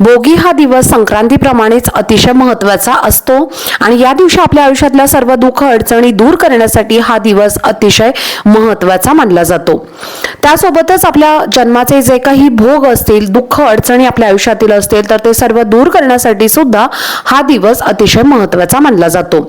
भोगी हा दिवस संक्रांतीप्रमाणेच अतिशय महत्त्वाचा असतो. आणि या दिवशी आपल्या आयुष्यातल्या सर्व दुःख अडचणी दूर करण्यासाठी हा दिवस अतिशय महत्त्वाचा मानला जातो. त्यासोबतच आपल्या जन्माचे जे काही भोग असतील दुःख अडचणी आपल्या आयुष्यातील असतील तर ते सर्व दूर करण्यासाठी सुद्धा हा दिवस अतिशय महत्त्वाचा मानला जातो.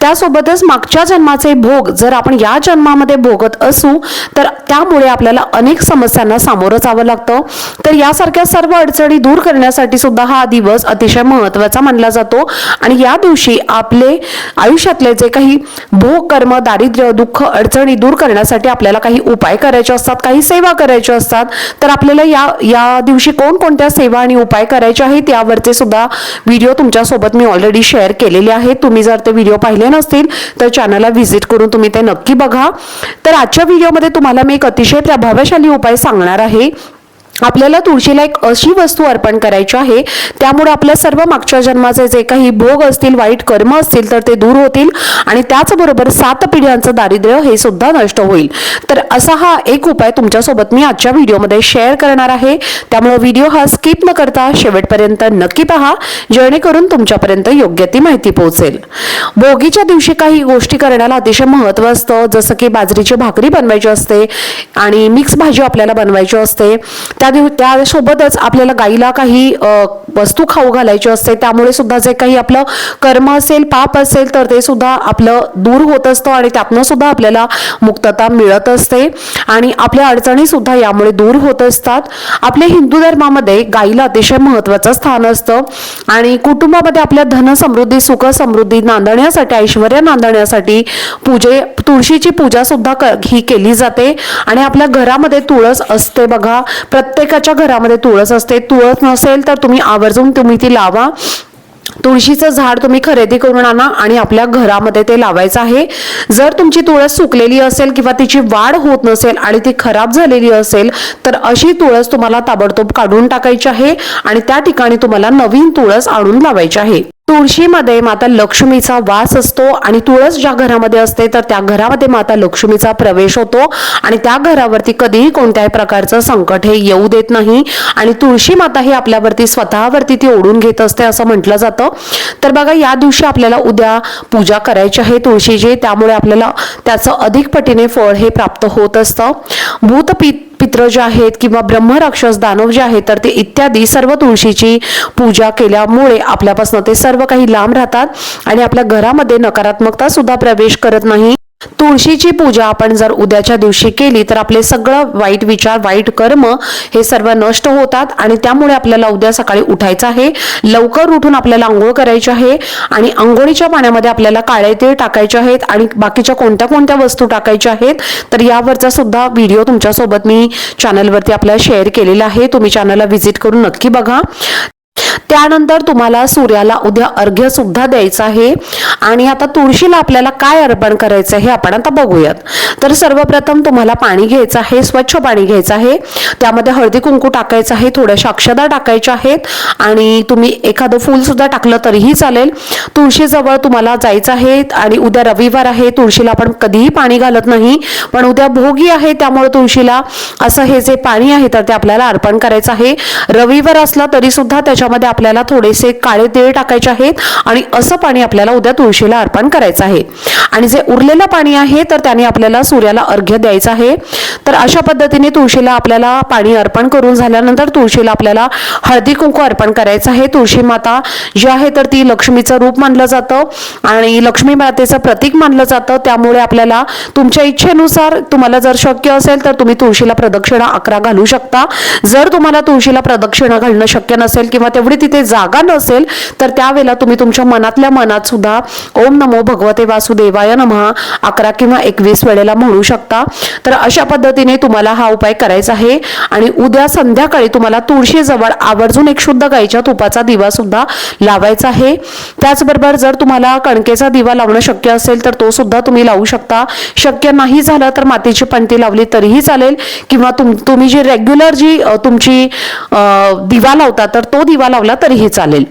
त्यासोबतच मागच्या जन्माचे भोग जर आपण या जन्मामध्ये भोगत असू तर त्यामुळे आपल्याला अनेक समस्यांना सामोरं जावं लागतं. तर यासारख्या सर्व अडचणी दूर करण्यासाठी सुद्धा हा दिवस अतिशय महत्त्वाचा मानला जातो. आणि या दिवशी आपले आयुष्यातले जे काही भोग कर्म दारिद्र्य दुःख अडचणी दूर करण्यासाठी आपल्याला काही उपाय करायचे असतात काही सेवा करायच्या असतात तर आपल्याला या या दिवशी कोणकोणत्या सेवा आणि उपाय करायचे आहेत यावरचे सुद्धा व्हिडिओ तुमच्यासोबत मी ऑलरेडी शेअर केलेले आहेत. तुम्ही जर ते व्हिडिओ पाहिले नसतील तर चॅनलला व्हिजिट करून तुम्ही ते नक्की बघा. तर आजच्या व्हिडिओमध्ये तुम्हाला मी एक अतिशय प्रभावशाली उपाय सांगणार आहे. आपल्याला तुळशीला एक अशी वस्तू अर्पण करायची आहे त्यामुळे आपल्या सर्व मागच्या जन्माचे जे काही भोग असतील वाईट कर्म असतील तर ते दूर होतील आणि त्याचबरोबर सात पिढ्यांचं दारिद्र्य हे सुद्धा नष्ट होईल. तर असा हा एक उपाय तुमच्यासोबत मी आजच्या व्हिडिओमध्ये शेअर करणार आहे. त्यामुळे व्हिडिओ हा स्किप न करता शेवटपर्यंत नक्की पहा जेणेकरून तुमच्यापर्यंत योग्य ती माहिती पोहोचेल. भोगीच्या दिवशी काही गोष्टी करण्याला अतिशय महत्त्व असतं जसं की बाजरीची भाकरी बनवायची असते आणि मिक्स भाजी आपल्याला बनवायची असते. त्या दिव त्यासोबतच आपल्याला गाईला काही वस्तू खाऊ घालायची असते त्यामुळे सुद्धा जे काही आपलं कर्म असेल पाप असेल तर ते सुद्धा आपलं दूर होत असतं आणि त्यातनं सुद्धा आपल्याला मुक्तता मिळत असते. आणि आपल्या अडचणी सुद्धा यामुळे दूर होत असतात. आपल्या हिंदू धर्मामध्ये गाईला अतिशय महत्वाचं स्थान असतं. आणि कुटुंबामध्ये आपल्या धन समृद्धी सुख समृद्धी नांदण्यासाठी ऐश्वर नांदण्यासाठी पूजे तुळशीची पूजा सुद्धा क- ही केली जाते. आणि आपल्या घरामध्ये तुळस असते बघा. प्रत्येकाच्या घरामध्ये तुळस असते. तुळस नसेल तर तुम्ही आवर्जून तुम्ही ती लावा. तुळशीचं झाड तुम्ही खरेदी करून आणा आणि आपल्या घरामध्ये ते लावायचं आहे. जर तुमची तुळस सुकलेली असेल किंवा तिची वाढ होत नसेल आणि ती खराब झालेली असेल तर अशी तुळस तुम्हाला ताबडतोब काढून टाकायची आहे आणि त्या ठिकाणी तुम्हाला नवीन तुळस आणून लावायची आहे. तुळशीमध्ये माता लक्ष्मीचा वास असतो आणि तुळस ज्या घरामध्ये असते तर त्या घरामध्ये माता लक्ष्मीचा प्रवेश होतो. आणि त्या घरावरती कधीही कोणत्याही प्रकारचं संकट हे येऊ देत नाही. आणि तुळशी माता ही आपल्यावरती स्वतःवरती ती ओढून घेत असते असं म्हटलं जातं. तर बघा या दिवशी आपल्याला उद्या पूजा करायची आहे तुळशीची. त्यामुळे आपल्याला त्याचं अधिक पटीने फळ हे प्राप्त होत असतं. भूतपित पित्र जे आहेत किंवा ब्रह्मराक्षस दानव जे आहेत तर ते इत्यादी सर्व तुळशीची पूजा केल्यामुळे आपल्यापासून ते सर्व काही लांब राहतात आणि आपल्या घरामध्ये नकारात्मकता सुद्धा प्रवेश करत नाही. तुळशीची पूजा आपण जर उद्याच्या दिवशी केली तर आपले सगळं वाईट विचार वाईट कर्म हे सर्व नष्ट होतात आणि त्यामुळे आपल्याला उद्या सकाळी उठायचं आहे. लवकर उठून आपल्याला आंघोळ करायची आहे आणि आंघोळीच्या पाण्यामध्ये आपल्याला काळे तीळ टाकायचे आहेत आणि बाकीच्या कोणत्या कोणत्या वस्तू टाकायच्या आहेत तर यावरचा सुद्धा व्हिडिओ तुमच्यासोबत मी चॅनलवरती आपल्याला शेअर केलेला आहे. तुम्ही चॅनलला व्हिजिट करून नक्की बघा. त्यानंतर तुम्हाला सूर्याला उद्या अर्घ्य सुद्धा द्यायचं आहे. आणि आता तुळशीला आपल्याला काय अर्पण करायचं हे आपण आता बघूयात. तर सर्वप्रथम तुम्हाला पाणी घ्यायचं आहे स्वच्छ पाणी घ्यायचं आहे. त्यामध्ये हळदी कुंकू टाकायचं आहे थोड्याशा अक्षदा टाकायच्या आहेत. आणि तुम्ही एखादं फूल सुद्धा टाकलं तरीही चालेल. तुळशीजवळ तुम्हाला जायचं आहे आणि उद्या रविवार आहे तुळशीला आपण कधीही पाणी घालत नाही. पण उद्या भोगी आहे त्यामुळे तुळशीला असं हे जे पाणी आहे तर ते आपल्याला अर्पण करायचं आहे. रविवार असला तरी सुद्धा त्याच्यामध्ये आपल्याला थोडेसे काळे तीळ टाकायचे आहेत आणि असं पाणी आपल्याला उद्या तुळशीला अर्पण करायचं आहे. आणि जे उरलेलं पाणी आहे तर त्याने आपल्याला सूर्याला अर्घ्य द्यायचं आहे. तर अशा पद्धतीने तुळशीला आपल्याला पाणी अर्पण करून झाल्यानंतर तुळशीला आपल्याला हळदी कुंकू अर्पण करायचं आहे. तुळशी माता जी आहे तर ती लक्ष्मीचं रूप मानलं जातं आणि लक्ष्मी मातेचं प्रतीक मानलं जातं. त्यामुळे आपल्याला तुमच्या इच्छेनुसार तुम्हाला जर शक्य असेल तर तुम्ही तुळशीला प्रदक्षिणा अकरा घालू शकता. जर तुम्हाला तुळशीला प्रदक्षिणा घालणं शक्य नसेल किंवा तेवढी आणि तिथे जागा नसेल तर त्यावेळेला तुम्ही तुमच्या मनातल्या मनात सुद्धा ओम नमो भगवते वासुदेवाय नमः अकरा किंवा एकवीस वेळेला म्हणू शकता. तर अशा पद्धतीने तुम्हाला हा उपाय करायचा आहे. आणि उद्या संध्याकाळी तुम्हाला तुळशीजवळ आवर्जून एक शुद्ध गाईच्या तुपाचा दिवा सुद्धा लावायचा आहे. त्याचबरोबर जर तुम्हाला कणकेचा दिवा लावणं शक्य असेल तर तो सुद्धा तुम्ही लावू शकता. शक्य नाही झालं तर मातीची पणती लावली तरीही चालेल. किंवा तुम तुम्ही जी रेग्युलर जी तुमची दिवा लावता तर तो दिवा लावला तरीही चालेल.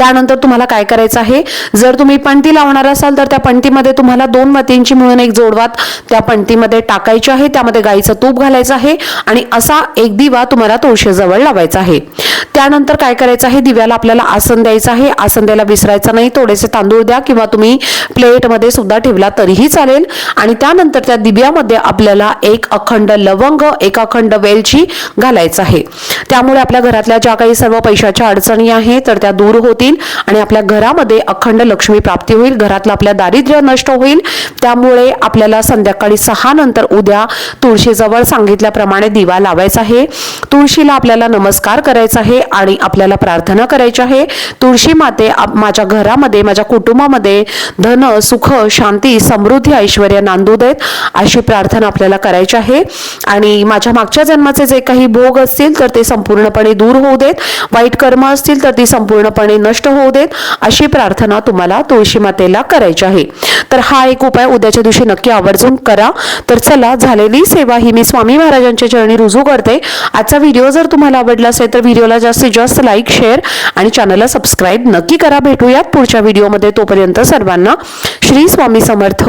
त्यानंतर तुम्हाला काय करायचं आहे? जर तुम्ही पणती लावणार असाल तर त्या पणतीमध्ये तुम्हाला दोन मातींची मिळून एक जोडवात त्या पणतीमध्ये टाकायची आहे. त्यामध्ये गाईचं तूप घालायचं आहे आणि असा एक दिवा तुम्हाला तुळशीजवळ लावायचा आहे. त्यानंतर काय करायचं आहे? दिव्याला आपल्याला आसन द्यायचं आहे. आसन द्यायला विसरायचं नाही. थोडेसे तांदूळ द्या किंवा तुम्ही प्लेटमध्ये सुद्धा ठेवला तरीही चालेल. आणि त्यानंतर त्या दिव्यामध्ये आपल्याला एक अखंड लवंग एक अखंड वेलची घालायचं आहे. त्यामुळे आपल्या घरातल्या ज्या काही सर्व पैशाच्या अडचणी आहेत तर त्या दूर होतील. आणि आपल्या घरामध्ये अखंड लक्ष्मी प्राप्ती होईल. घरातलं आपल्या दारिद्र्य नष्ट होईल. त्यामुळे आपल्याला संध्याकाळी सहा नंतर उद्या तुळशीजवळ सांगितल्याप्रमाणे दिवा लावायचा आहे. तुळशीला आपल्याला नमस्कार करायचा आहे आणि आपल्याला प्रार्थना करायची आहे. तुळशी माते आप- माझ्या घरामध्ये माझ्या कुटुंबामध्ये धन सुख शांती समृद्धी ऐश्वर नांदू देत अशी प्रार्थना आपल्याला करायची आहे. आणि माझ्या मागच्या जन्माचे जे काही भोग असतील तर ते संपूर्णपणे दूर होऊ देत. वाईट कर्म असतील तर ती संपूर्णपणे न नष्ट होऊ देत अशी प्रार्थना तुम्हाला तुळशी मातेला करायची आहे. तर हा एक उपाय उद्याच्या दिवशी नक्की आवर्जून करा. तर चला झालेली सेवा ही मी स्वामी महाराजांच्या चरणी रुजू करते. आजचा व्हिडिओ जर तुम्हाला आवडला असेल तर व्हिडिओला जास्तीत जास्त लाईक शेअर आणि चॅनलला सबस्क्राईब नक्की करा. भेटूयात पुढच्या व्हिडिओमध्ये. तोपर्यंत सर्वांना श्री स्वामी समर्थ.